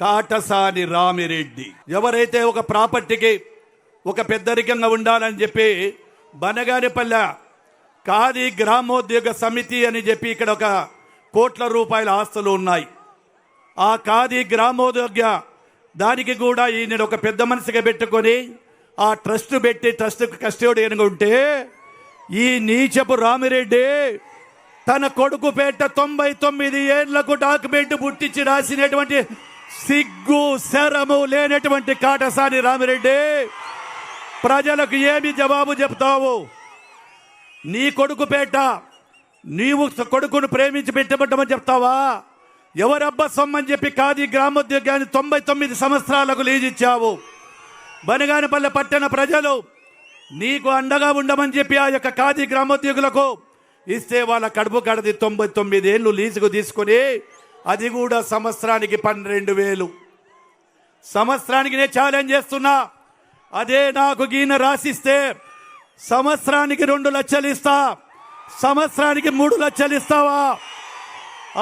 కాటసాని రామిరెడ్డి. ఎవరైతే ఒక ప్రాపర్టీకి ఒక పెద్దరికంగా ఉండాలని చెప్పి బనగానిపల్లె ఖాదీ గ్రామోద్యోగ సమితి అని చెప్పి ఇక్కడ ఒక కోట్ల రూపాయల ఆస్తులు ఉన్నాయి. ఆ ఖాదీ గ్రామోద్యోగ దానికి కూడా ఈయన ఒక పెద్ద మనసుగా పెట్టుకొని ఆ ట్రస్ట్ పెట్టి ట్రస్ట్ కస్టోడియన్గా ఉంటే ఈ నీచపు రామిరెడ్డి తన కొడుకు పేట తొంభై తొమ్మిది ఏళ్ళకు డాక్యుమెంట్ పుట్టించి రాసినటువంటి సిగ్గు శరము లేనటువంటి కాటసాని రామిరెడ్డి ప్రజలకు ఏమి జవాబు చెప్తావు? నీ కొడుకు పేట నీవు కొడుకును ప్రేమించి పెట్టబడ్డమని చెప్తావా? ఎవరబ్బ సొమ్మని చెప్పి కాది గ్రామోద్యోగాన్ని తొంభై తొమ్మిది సంవత్సరాలకు లీజిచ్చావు బనగానపల్లె పట్టణ ప్రజలు నీకు అండగా ఉండమని చెప్పి ఆ యొక్క ఖాదీ గ్రామోద్యోగులకు ఇస్తే వాళ్ళ కడుపు కడది తొంభై తొమ్మిది ఏళ్ళు లీజుకు తీసుకొని అది కూడా సంవత్సరానికి పన్నెండు వేలు. సంవత్సరానికి నేను ఛాలెంజ్ చేస్తున్నా. అదే నాకు గీన రాసిస్తే సంవత్సరానికి రెండు లక్షలు ఇస్తా. సంవత్సరానికి మూడు లక్షలు ఇస్తావా?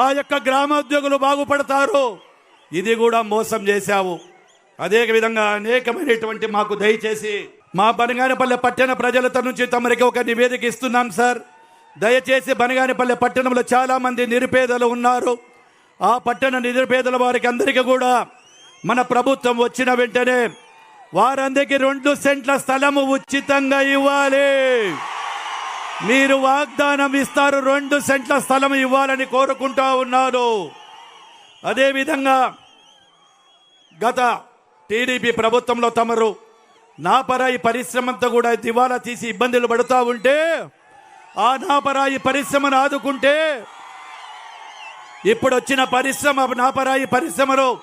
ఆ యొక్క గ్రామోద్యోగులు బాగుపడతారు. ఇది కూడా మోసం చేశావు. అదే విధంగా అనేకమైనటువంటి మాకు దయచేసి మా బనగానపల్లె పట్టణ ప్రజలతో నుంచి తమరికి ఒక నివేదిక ఇస్తున్నాం సార్. దయచేసి బనగానపల్లె పట్టణంలో చాలామంది నిరుపేదలు ఉన్నారు. ఆ పట్టణ నిరుపేదల వారికి అందరికీ కూడా మన ప్రభుత్వం వచ్చిన వెంటనే వారందరికీ రెండు సెంట్ల స్థలము ఉచితంగా ఇవ్వాలి. మీరు వాగ్దానం ఇస్తారు రెండు సెంట్ల స్థలం ఇవ్వాలని కోరుకుంటా ఉన్నారు అదేవిధంగా గత టీడీపీ ప్రభుత్వంలో తమరు నాపరాయి పరిశ్రమంతా కూడా దివాలా తీసి ఇబ్బందులు పడుతూ ఉంటే ఆ నాపరాయి పరిశ్రమను ఆదుకుంటే ఇప్పుడు వచ్చిన పరిశ్రమ నాపరాయి పరిశ్రమలో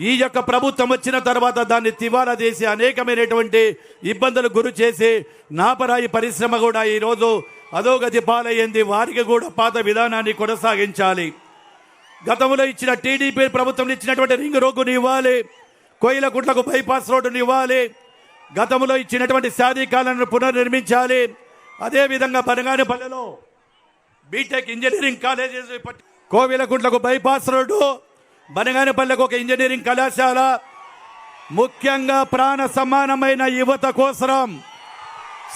ఈ యొక్క ప్రభుత్వం వచ్చిన తర్వాత దాన్ని తివాలా చేసి అనేకమైనటువంటి ఇబ్బందులు గురి చేసి నాపరాయి పరిశ్రమ కూడా ఈరోజు అధోగతి పాలయ్యింది వారికి కూడా పాత విధానాన్ని కొనసాగించాలి. గతంలో ఇచ్చిన టీడీపీ ప్రభుత్వం ఇచ్చినటువంటి రింగ్ రోడ్డుని ఇవ్వాలి. కోయిలకుంట్లకు బైపాస్ రోడ్డుని ఇవ్వాలి. గతంలో ఇచ్చినటువంటి సాధికాలను పునర్నిర్మించాలి. అదేవిధంగా బనగానపల్లెలో బీటెక్ ఇంజనీరింగ్ కాలేజెస్ కోవిలకుంట్లకు బైపాస్ రోడ్డు బనగానపల్లెకు ఒక ఇంజనీరింగ్ కళాశాల ముఖ్యంగా ప్రాణ సమానమైన యువత కోసరం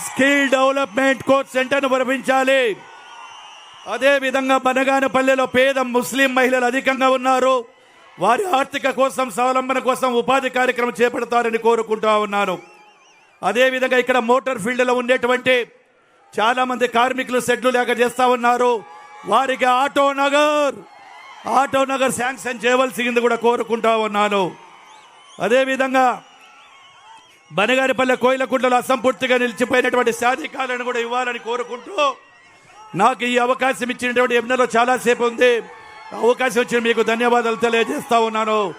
స్కిల్ డెవలప్మెంట్ కోర్స్ సెంటర్ను నిర్మించాలి అదేవిధంగా బనగానపల్లెలో పేద ముస్లిం మహిళలు అధికంగా ఉన్నారు. వారి ఆర్థిక కోసం స్వావలంబన కోసం ఉపాధి కార్యక్రమం చేపడతారని కోరుకుంటా ఉన్నాను. అదేవిధంగా ఇక్కడ మోటార్ ఫీల్డ్లో ఉండేటువంటి చాలామంది కార్మికులు సెట్లు లేక చేస్తూ ఉన్నారు. వారికి auto Nagar auto Nagar sanction చేయవలసింది కూడా కోరుకుంటా ఉన్నాను. అదేవిధంగా బనగారిపల్లె కోయిలకుంటలో అసంపూర్తిగా నిలిచిపోయినటువంటి సాధికాలను కూడా ఇవ్వాలని కోరుకుంటూ నాకు ఈ అవకాశం ఇచ్చినటువంటి ఎన్నెలో చాలాసేపు ఉంది. అవకాశం ఇచ్చిన మీకు ధన్యవాదాలు తెలియజేస్తా ఉన్నాను.